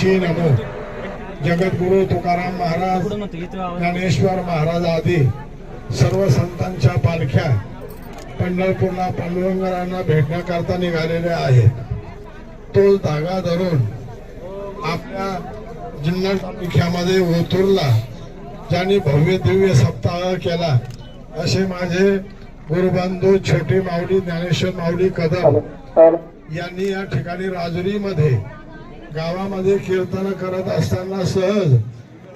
तुळशी नमो जगद्गुरु तुकाराम महाराज ज्ञानेश्वर महाराज आदी सर्व संतांच्या पालख्या पंढरपूरला पांडुरंगरांना भेटण्याकरता निघालेल्या आहेत. तो धागा धरून आपल्या जुन्नर तालुक्यामध्ये ओतूरला ज्यांनी भव्य दिव्य सप्ताह केला असे माझे गुरुबंधू छोटे माऊली ज्ञानेश्वर माऊली कदम यांनी या ठिकाणी राजुरीमध्ये गावामध्ये कीर्तन करत असताना सहज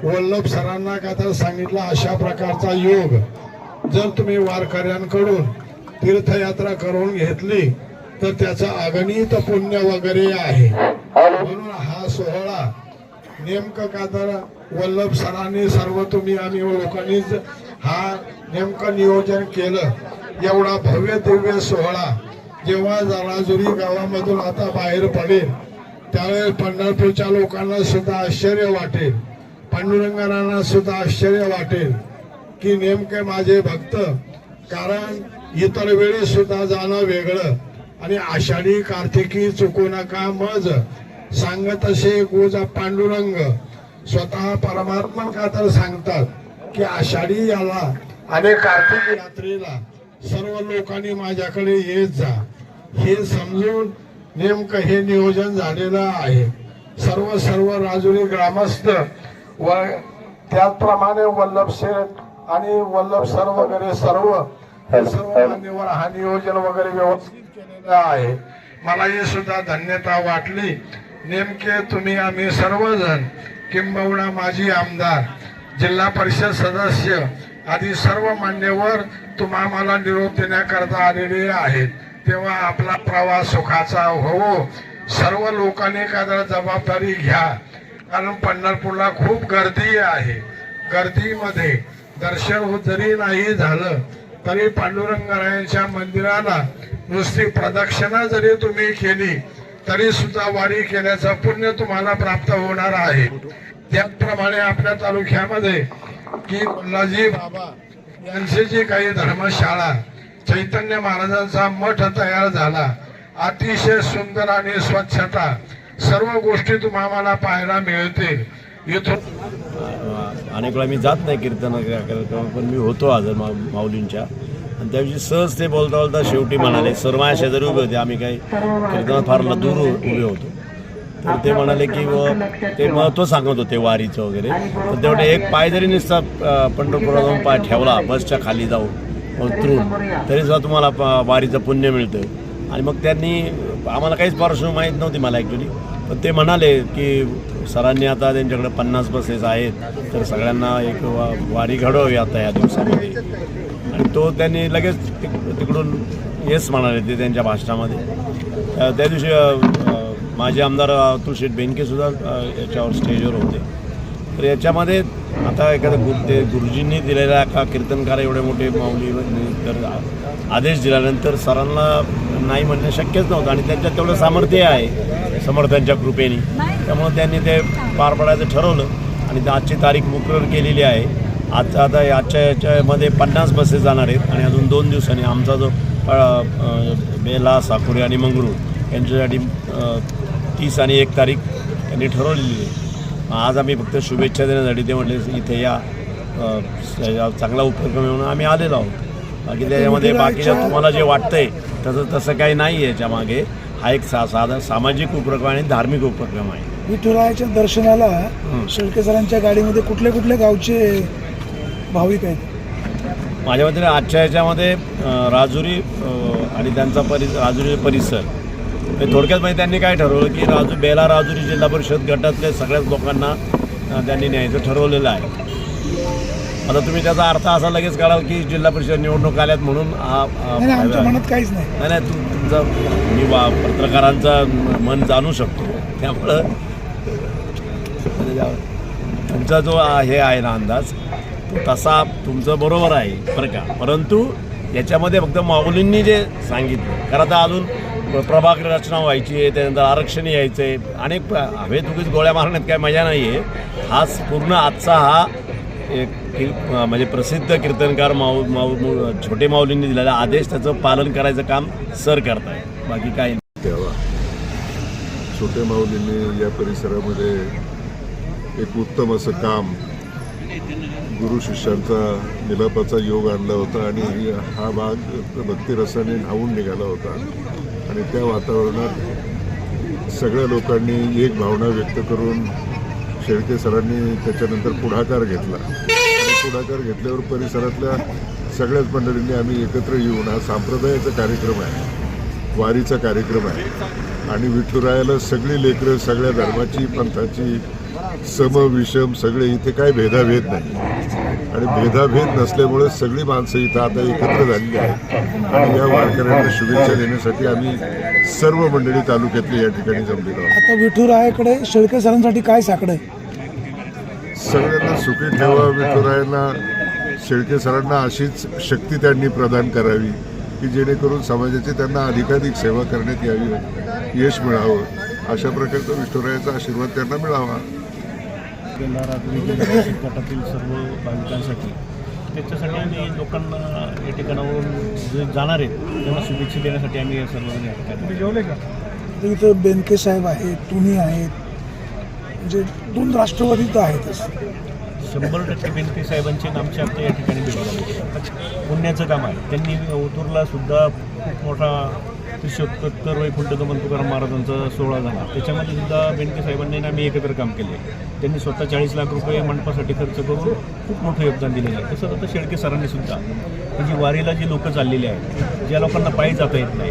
वल्लभ सरांना का तर सांगितलं अशा प्रकारचा योग. जर तुम्ही वारकऱ्यांकडून तीर्थयात्रा करून घेतली तर त्याचं अगणित पुण्य वगैरे आहे. म्हणून हा सोहळा नेमकं का तर वल्लभ सरांनी सर्व तुम्ही आणि लोकांनीच हा नेमकं नियोजन केलं. एवढा भव्य दिव्य सोहळा जेव्हा राजुरी गावामधून आता बाहेर पडेल त्यावेळेस पंढरपूरच्या लोकांना सुद्धा आश्चर्य वाटेल. पांडुरंगारांना सुद्धा आश्चर्य वाटेल की नेमके माझे भक्त कारण इतर वेळी सुद्धा जाणं वेगळं. आणि आषाढी कार्तिकी चुकू नका मज. सांगत असे गोजा पांडुरंग. स्वतः परमात्मा का तर सांगतात की आषाढी याला आणि कार्तिक यात्रेला सर्व लोकांनी माझ्याकडे येत जा. हे समजून नेमकं हे नियोजन झालेलं आहे. सर्व सर्व राजुरी ग्रामस्थ व त्याचप्रमाणे वल्लभ शेठ आणि वल्लभ सर वगैरे सर्व हे सर्व मान्यवर हा नियोजन वगैरे व्यवस्थित केलेलं आहे. मला हे सुद्धा धन्यता वाटली. नेमके तुम्ही आम्ही सर्वजण किंबहुना माजी आमदार जिल्हा परिषद सदस्य आदी सर्व मान्यवर तुम्हा मला निरोप देण्याकरता आलेले आहेत. तेव्हा आपला प्रवास सुखाचा होवो. सर्व लोकांनी काहीतरी जबाबदारी घ्या. कारण पंढरपूरला खूप गर्दी आहे. गर्दीमध्ये दर्शन हो- जरी नाही झालं तरी पांडुरंगरायांच्या मंदिराला नुसती प्रदक्षिणा जरी तुम्ही केली तरी सुद्धा वारी केल्याचं पुण्य तुम्हाला प्राप्त होणार आहे. त्याचप्रमाणे आपल्या तालुक्यामध्ये की लजी बाबा यांची जी काही धर्मशाळा चैतन्य महाराजांचा मठ तयार झाला. अतिशय सुंदर आणि स्वच्छता. सर्व गोष्टी तुम्हाला पाहायला मिळते. इथून अनेक वेळा मी जात नाही कीर्तन कार्यक्रम पण मी होतो आज मा माऊलींच्या. आणि त्याविषयी सहज ते बोलता बोलता शेवटी म्हणाले सर माझ्या शेजारी उभे होते. आम्ही काही कीर्तनात फार दूर उभे होतो. तर ते म्हणाले की व ते महत्त्व सांगत होते वारीचं वगैरे. तर तेवढे एक पाय जरी नुसता पंढरपुरात जाऊन पाय ठेवला बसच्या खाली जाऊन. उतरून तरी सुद्धा तुम्हाला प- वारीचं पुण्य मिळतं आणि मग त्यांनी आम्हाला काहीच पार्श्वभूमी माहीत नव्हती मला ॲक्च्युली पण ते म्हणाले की सरांनी आता त्यांच्याकडे पन्नास बसेस आहेत तर सगळ्यांना एक वा वारी घडवावी आता या दिवसामध्ये. आणि तो त्यांनी लगेच तिक- तिकडून येस म्हणाले ते त्यांच्या भाषणामध्ये. त्या दिवशी माजी आमदार अतुल शेठ बेनकेसुद्धा याच्यावर स्टेजवर होते. तर याच्यामध्ये आता एखाद्या गुरु ते गुरुजींनी दिलेला का कीर्तनकार एवढे मोठे माऊली तर आदेश दिल्यानंतर सरांना नाही म्हणणं शक्यच नव्हतं आणि त्यांच्यात तेवढं सामर्थ्य आहे समर्थांच्या कृपेने. त्यामुळे त्यांनी ते पार पडायचं ठरवलं आणि आजची तारीख मुकरर केलेली आहे. आज आता आजच्या याच्यामध्ये पन्नास बसेस जाणार आहेत आणि अजून दोन दिवसांनी आमचा जो बेला साकुरे आणि मंगरूळ यांच्यासाठी तीस आणि एक तारीख त्यांनी ठरवलेली आहे. आज आम्ही फक्त शुभेच्छा देण्यासाठी ते म्हटले इथे या चांगला उपक्रम म्हणून आम्ही आलेलो आहोत. बाकी त्याच्यामध्ये बाकीच्या तुम्हाला जे वाटतंय तसं तसं काही नाही आहे याच्यामागे हा एक सा साधा सामाजिक उपक्रम आणि धार्मिक उपक्रम आहे. विठुरायाच्या दर्शनाला शेळके सरांच्या गाडीमध्ये कुठले कुठले गावचे भाविक आहेत? माझ्या मते आजच्या याच्यामध्ये राजुरी आणि त्यांचा परि राजुरी परिसर. थोडक्यात म्हणजे त्यांनी काय ठरवलं की राजू बेला राजुरी जिल्हा परिषद गटातल्या सगळ्याच लोकांना त्यांनी न्यायचं ठरवलेलं आहे. आता तुम्ही त्याचा अर्थ असा लगेच काढाल की जिल्हा परिषद निवडणूक आल्यात म्हणून मनात काहीच नाही. नाही तुमचा मी वा पत्रकारांचा मन जाणू शकतो. त्यामुळं तुमचा जो हे आहे ना अंदाज तो तसा तुमचं बरोबर आहे बरं का? परंतु याच्यामध्ये फक्त माऊलींनी जे सांगितलं कारण आता अजून प्रभाग रचना व्हायची आहे त्यानंतर आरक्षण यायचं आहे अनेक हवेत उगीच गोळ्या मारण्यात काय मजा नाही आहे हाच पूर्ण आजचा हा एक की- म्हणजे प्रसिद्ध कीर्तनकार माऊ माऊ छोटे माऊलींनी दिलेला आदेश. त्याचं पालन करायचं काम सर करताय. बाकी काही तेव्हा छोटे माऊलींनी या परिसरामध्ये एक उत्तम असं काम गुरु शिष्यांचा मिलापाचा योग आणला होता आणि हा भाग भक्तिरसाने धावून निघाला होता. आणि त्या वातावरणात सगळ्या लोकांनी एक भावना व्यक्त करून शेळके सरांनी त्याच्यानंतर पुढाकार घेतला. पुढाकार घेतल्यावर परिसरातल्या सगळ्याच मंडळींनी आम्ही एकत्र येऊन हा संप्रदायाचा कार्यक्रम आहे वारीचा कार्यक्रम आहे. आणि विठुरायाला सगळी लेकरं सगळ्या धर्माची पंथाची सम विषम सगळे इथे काय भेदाभेद नाही. आणि भेदाभेद नसल्यामुळे सगळी माणसं इथं आता एकत्र झालेली आहेत. आणि या वारकऱ्यांना शुभेच्छा देण्यासाठी आम्ही सर्व मंडळी तालुक्यातली या ठिकाणी जमलेलो आहोत. आता विठुरायाकडे शेळके सरांसाठी काय साकडं आहे? सगळ्यांना सुखी ठेवा विठुरायांना. शेळके सरांना अशीच शक्ती त्यांनी प्रदान करावी की जेणेकरून समाजाची त्यांना अधिकाधिक सेवा करण्यात यावी यश मिळावं. अशा प्रकारचा विठुरायाचा आशीर्वाद त्यांना मिळावा. विजय गटातील सर्व भाविकांसाठी. त्याच्यासाठी आम्ही लोकांना या ठिकाणावरून जे जाणार आहेत त्यांना शुभेच्छा देण्यासाठी आम्ही हे सर्वजण या ठिकाणी तर इथं बेनके साहेब आहेत तुम्ही आहेत. म्हणजे दोन राष्ट्रवादी तर आहेतच. शंभर टक्के बेनके साहेबांचे आमचे आता या ठिकाणी भेट पुण्याचं काम आहे. त्यांनी ओतूरला सुद्धा खूप मोठा त्रिशोत्तर वैकुंठ दमन तुकाराम महाराजांचा सोहळा झाला. त्याच्यामध्ये सुद्धा बेनके साहेबांनी आणि आम्ही एकत्र काम केले. त्यांनी स्वतः चाळीस लाख रुपये मंडपासाठी खर्च करून खूप मोठं योगदान दिलेलं आहे. तसंच आता शेळके सरांनी सुद्धा म्हणजे वारीला जी लोकं चाललेली आहेत ज्या लोकांना पायी जाता येत नाही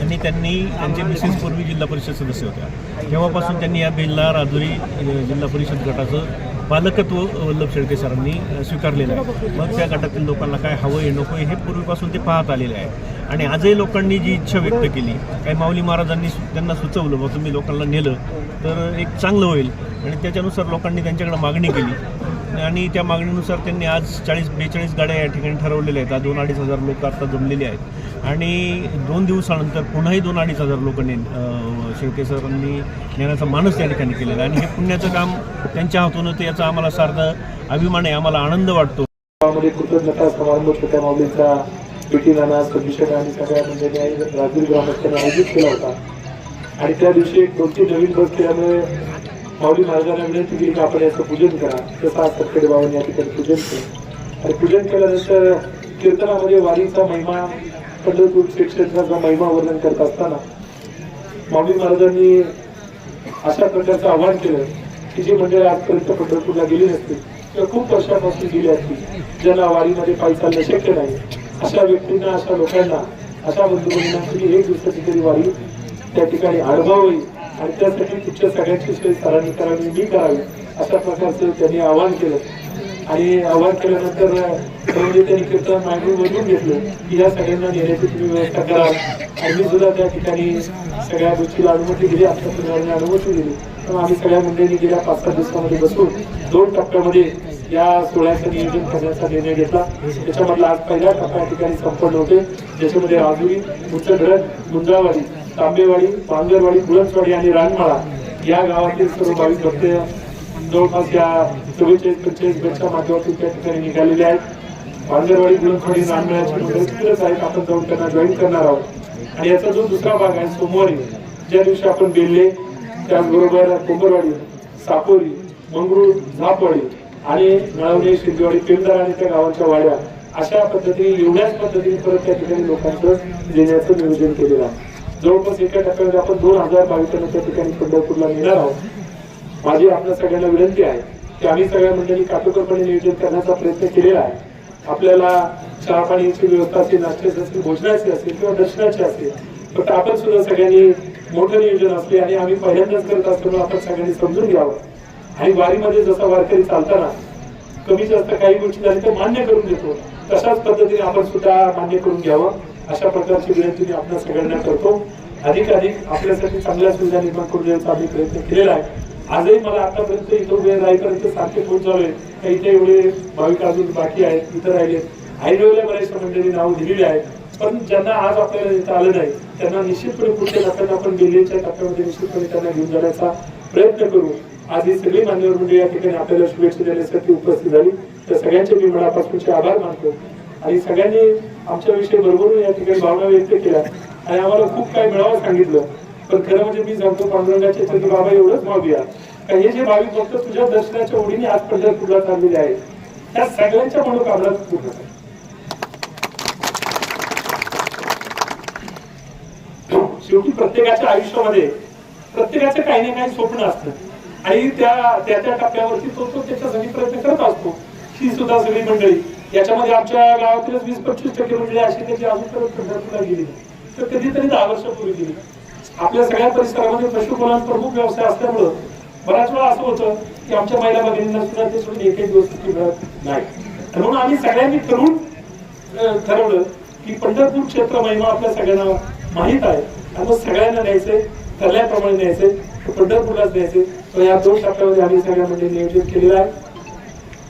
आणि त्यांनी त्यांचे मिसेस पूर्वी जिल्हा परिषद सदस्य होत्या. तेव्हापासून त्यांनी या बेल्ला राजुरी जिल्हा परिषद गटाचं पालकत्व वल्लभ शेळके सरांनी स्वीकारलेलं आहे. मग त्या गटातील लोकांना काय हवं आहे नको आहे हे पूर्वीपासून ते पाहत आलेले आहे. आणि आजही लोकांनी जी इच्छा व्यक्त केली काही माऊली महाराजांनी सु- त्यांना सुचवलं मग तुम्ही लोकांना नेलं तर एक चांगलं होईल. आणि त्याच्यानुसार लोकांनी त्यांच्याकडे मागणी केली. आणि त्या मागणीनुसार त्यांनी आज चाळीस बेचाळीस गाड्या या ठिकाणी ठरवलेल्या आहेत. आज दोन अडीच हजार लोक आता जमलेले आहेत. आणि दोन दिवसानंतर पुन्हाही दोन अडीच हजार लोकांनी अं, सरांनी नेण्याचा मानस त्या ठिकाणी केलेला आणि हे पुण्याचं काम त्यांच्या हातून होतं याचा आम्हाला सार्थ अभिमान आहे आम्हाला आनंद वाटतो. कृतज्ञता समारंभ छोट्या माऊलीचा पिटी नाना कंडिशन आणि सगळ्या म्हणजे मंडळींनी राजूर ग्रामस्थांनी आयोजित केला होता. आणि त्या दिवशी एक दोन नवीन बस केल्यामुळे माऊली महाराजांना विनंती केली की आपण याचं पूजन करा? तसं आज सत्कडे बाबांनी या ठिकाणी पूजन केलं. आणि पूजन केल्यानंतर कीर्तनामध्ये वारीचा महिमा पंढरपूर क्षेत्राचा महिमा वर्णन करत असताना माऊली महाराजांनी अशा प्रकारचं आव्हान केलं की जे मंडळी आजपर्यंत पंढरपूरला गेली नसतील किंवा खूप कष्टापासून गेली असतील ज्यांना वारीमध्ये पायी चालणं शक्य नाही अशा व्यक्तींना अशा लोकांना अशा बंधुभगिनींना तुम्ही एक दिवसाची तरी वारी त्या ठिकाणी अडभावी आणि त्यासाठी तुमच्या सगळ्यांची सोय सरांनी करावी मी करावी अशा प्रकारचं त्यांनी आवाहन केलं. आणि आवाहन केल्यानंतर म्हणजे त्यांनी कीर्तन मागून बदलून घेतलं की या सगळ्यांना नेण्याची तुम्ही व्यवस्था करा. आणि मी सुद्धा त्या ठिकाणी सगळ्या गोष्टीला अनुमती दिली आमच्या परिवाराने अनुमती दिली. तर आम्ही सगळ्या मंडळींनी गेल्या पाच सात दिवसामध्ये बसून दोन टप्प्यामध्ये या सोहळ्याचं नियोजन करण्याचा निर्णय घेतला. त्याच्यामधला आज पहिला टप्पा या ठिकाणी संपन्न होते ज्याच्यामध्ये राजुरी मुच्चधरण मुंजावाडी तांबेवाडी बांगरवाडी बुलंदवाडी आणि रानमाळा या गावातील सर्व भाविक भक्त जवळपास या चव्वेचाळीस पंचेचाळीस बसच्या माध्यमातून त्या ठिकाणी निघालेले आहेत. बांगरवाडी बुलंदवाडी रानमाळ्याची मंडळी तिकडेच आहेत आपण जाऊन त्यांना जॉईन करणार आहोत. आणि याचा जो दुसरा भाग आहे सोमवारी ज्या दिवशी आपण बेल्ले त्याचबरोबर कोंबरवाडी सापोरी मंगरूळ झापवाडी आणि नळवणे शिंदेवाडी पेमदार आणि त्या गावांच्या वाड्या अशा पद्धतीने एवढ्याच पद्धतीने परत त्या ठिकाणी लोकांचं देण्याचं नियोजन केलेलं आहे. जवळपास एका टप्प्यामध्ये आपण दोन हजार भाविकांना त्या ठिकाणी पंढरपूरला नेणार आहोत. माझी आपल्या सगळ्यांना विनंती आहे की आम्ही सगळ्या मंडळी काटोकरपणे नियोजन करण्याचा प्रयत्न केलेला आहे. आपल्याला चहा पाण्याची व्यवस्था असेल नाश्त्याची असतील भोजनाची असेल किंवा दर्शनाची असेल फक्त आपण सुद्धा सगळ्यांनी मोठं नियोजन असते आणि आम्ही पहिल्यांदाच करत असताना आपण सगळ्यांनी समजून घ्यावं. आणि वारीमध्ये जसा वारकरी चालताना कमी जास्त काही गोष्टी झाल्या तर मान्य करून देतो. तशाच पद्धतीने आपण सुद्धा मान्य करून घ्यावं. अशा प्रकारची विनंती मी आपल्या सगळ्यांना करतो. अधिक अधिक आपल्यासाठी चांगल्या सुविधा निर्माण करून देण्याचा आम्ही प्रयत्न केलेला आहे. आजही मला आतापर्यंत इथं वेळ राहीपर्यंत सारखे फोन झाले काही का एवढे भाविक अजून बाकी आहेत इथं राहिले हायवेला बऱ्याचशा मंडळी नाव दिलेली आहेत. पण ज्यांना आज आपल्याला इथं आलं नाही त्यांना निश्चितपणे पुढच्या टप्प्यात आपण दिल्लीच्या टप्प्यामध्ये निश्चितपणे त्यांना घेऊन जाण्याचा प्रयत्न करू. आज ही सगळी मान्यवर मंडळी या ठिकाणी आपल्याला शुभेच्छा देण्यासाठी उपस्थित झाली. तर सगळ्यांचे मी मनापासूनचे आभार मानतो. आणि सगळ्यांनी आमच्याविषयी बरोबर या ठिकाणी भावना व्यक्त केल्या. आणि आम्हाला खूप काही मिळावं सांगितलं. पण खरं म्हणजे मी सांगतो पांडुरंगाच्या चरणी बाबा एवढंच या का हे जे भाविक भक्त तुझ्या दर्शनाच्या ओढीने आज पंढरपूरला चाललेले आहेत त्या सगळ्यांच्या मनोकामना पूर्ण शेवटी प्रत्येकाच्या आयुष्यामध्ये प्रत्येकाचं काही ना काही स्वप्न असतं. आणि त्या त्या त्या टप्प्यावरती तो तो त्याच्यासाठी प्रयत्न करत असतो. ही सुद्धा सगळी मंडळी. याच्यामध्ये आमच्या गावातीलच वीस पंचवीस टक्के मंडळी अशी त्याची अजून परत पंढरपूरला गेली तर कधीतरी दहा वर्षापूर्वी गेली आपल्या सगळ्या परिसरामध्ये पशुपालन प्रमुख व्यवसाय असल्यामुळं बऱ्याच वेळा असं होतं की आमच्या महिला भगिनींना सुद्धा ते सोडून एक दिवस मिळत नाही. म्हणून आम्ही सगळ्यांनी ठरवून ठरवलं की पंढरपूर क्षेत्र महिमा आपल्या सगळ्यांना माहीत आहे. आणि मग सगळ्यांना न्यायचे ठरल्याप्रमाणे न्यायचे पंढरपूरलाच द्यायचे तर या दोन टप्प्यामध्ये आम्ही सगळ्या मंडळी नियोजित केलेलं आहे.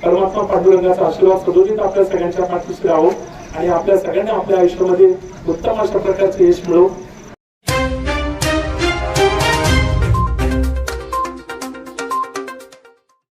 परमात्मा पांडुरंगाचा आशीर्वाद सदोदित आपल्या सगळ्यांच्या पाठीशी राहो आणि आपल्या सगळ्यांना आपल्या आयुष्यामध्ये उत्तम अशा प्रकारचे यश मिळो